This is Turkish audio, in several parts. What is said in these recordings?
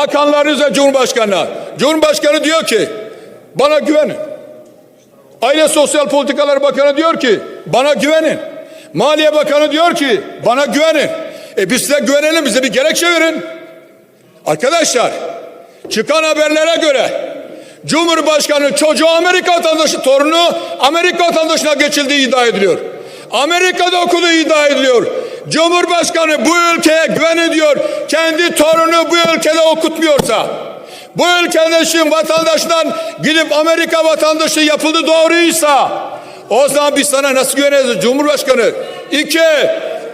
bakanlarınız ve Cumhurbaşkanı'na. Cumhurbaşkanı diyor ki bana güvenin. Aile Sosyal Politikalar Bakanı diyor ki bana güvenin. Maliye Bakanı diyor ki bana güvenin. E biz size güvenelim bize bir gerekçe verin. Arkadaşlar çıkan haberlere göre Cumhurbaşkanı çocuğu Amerika vatandaşı torunu Amerika vatandaşına geçildiği iddia ediliyor. Amerika'da okuduğu iddia ediliyor. Cumhurbaşkanı bu ülkeye güven ediyor. Kendi torunu bu ülkede okutmuyorsa bu ülkenin vatandaşından gidip Amerika vatandaşı yapıldı doğruysa o zaman biz sana nasıl güveneceğiz Cumhurbaşkanı? İki,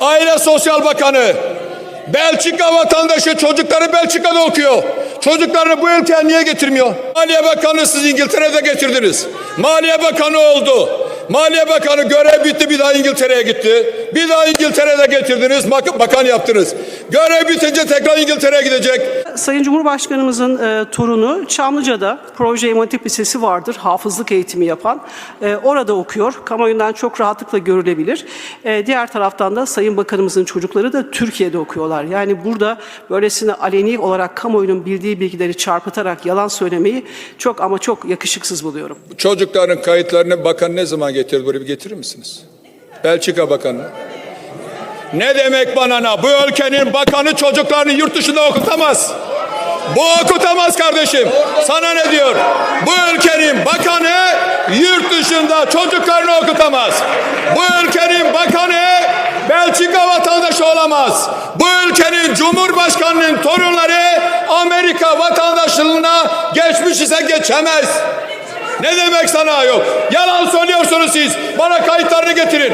Aile Sosyal Bakanı. Belçika vatandaşı çocukları Belçika'da okuyor. Çocuklarını bu ülkeye niye getirmiyor? Maliye Bakanı siz İngiltere'de getirdiniz. Maliye Bakanı oldu. Maliye Bakanı görev bitti bir daha İngiltere'ye gitti. Bir daha İngiltere'de getirdiniz bak- bakan yaptınız. Görev bitince tekrar İngiltere'ye gidecek. Sayın Cumhurbaşkanımızın e, torunu Çamlıca'da proje İmam Hatip Lisesi vardır. Hafızlık eğitimi yapan. E, orada okuyor. Kamuoyundan çok rahatlıkla görülebilir. E, diğer taraftan da Sayın Bakanımızın çocukları da Türkiye'de okuyorlar. Yani burada böylesine aleni olarak kamuoyunun bildiği bilgileri çarpıtarak yalan söylemeyi çok ama çok yakışıksız buluyorum. Çocukların kayıtlarını bakan ne zaman getirdi buraya bir getirir misiniz? Belçika Bakanı. Ne demek banana? Bu ülkenin bakanı çocuklarını yurt dışında okutamaz. Bu okutamaz kardeşim. Sana ne diyor? Bu ülkenin bakanı yurt dışında çocuklarını okutamaz. Bu ülkenin bakanı Belçika vatandaşı olamaz. Bu ülkenin cumhurbaşkanının torunları Amerika vatandaşlığına geçmiş ise geçemez. Ne demek sana yok? Yalan söylüyorsunuz siz. Bana kayıtlarını getirin.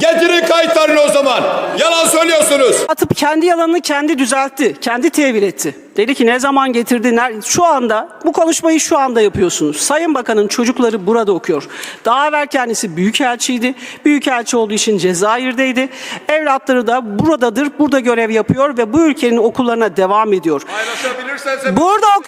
Getirin kayıtlarını o zaman. Yalan söylüyorsunuz. Atıp kendi yalanını kendi düzeltti, kendi tevil etti. Dedi ki ne zaman getirdi, şu anda bu konuşmayı şu anda yapıyorsunuz. Sayın Bakan'ın çocukları burada okuyor. Daha evvel kendisi büyükelçiydi. Büyükelçi olduğu için Cezayir'deydi. Evlatları da buradadır, burada görev yapıyor ve bu ülkenin okullarına devam ediyor. Paylaşabilirsen Burada ok-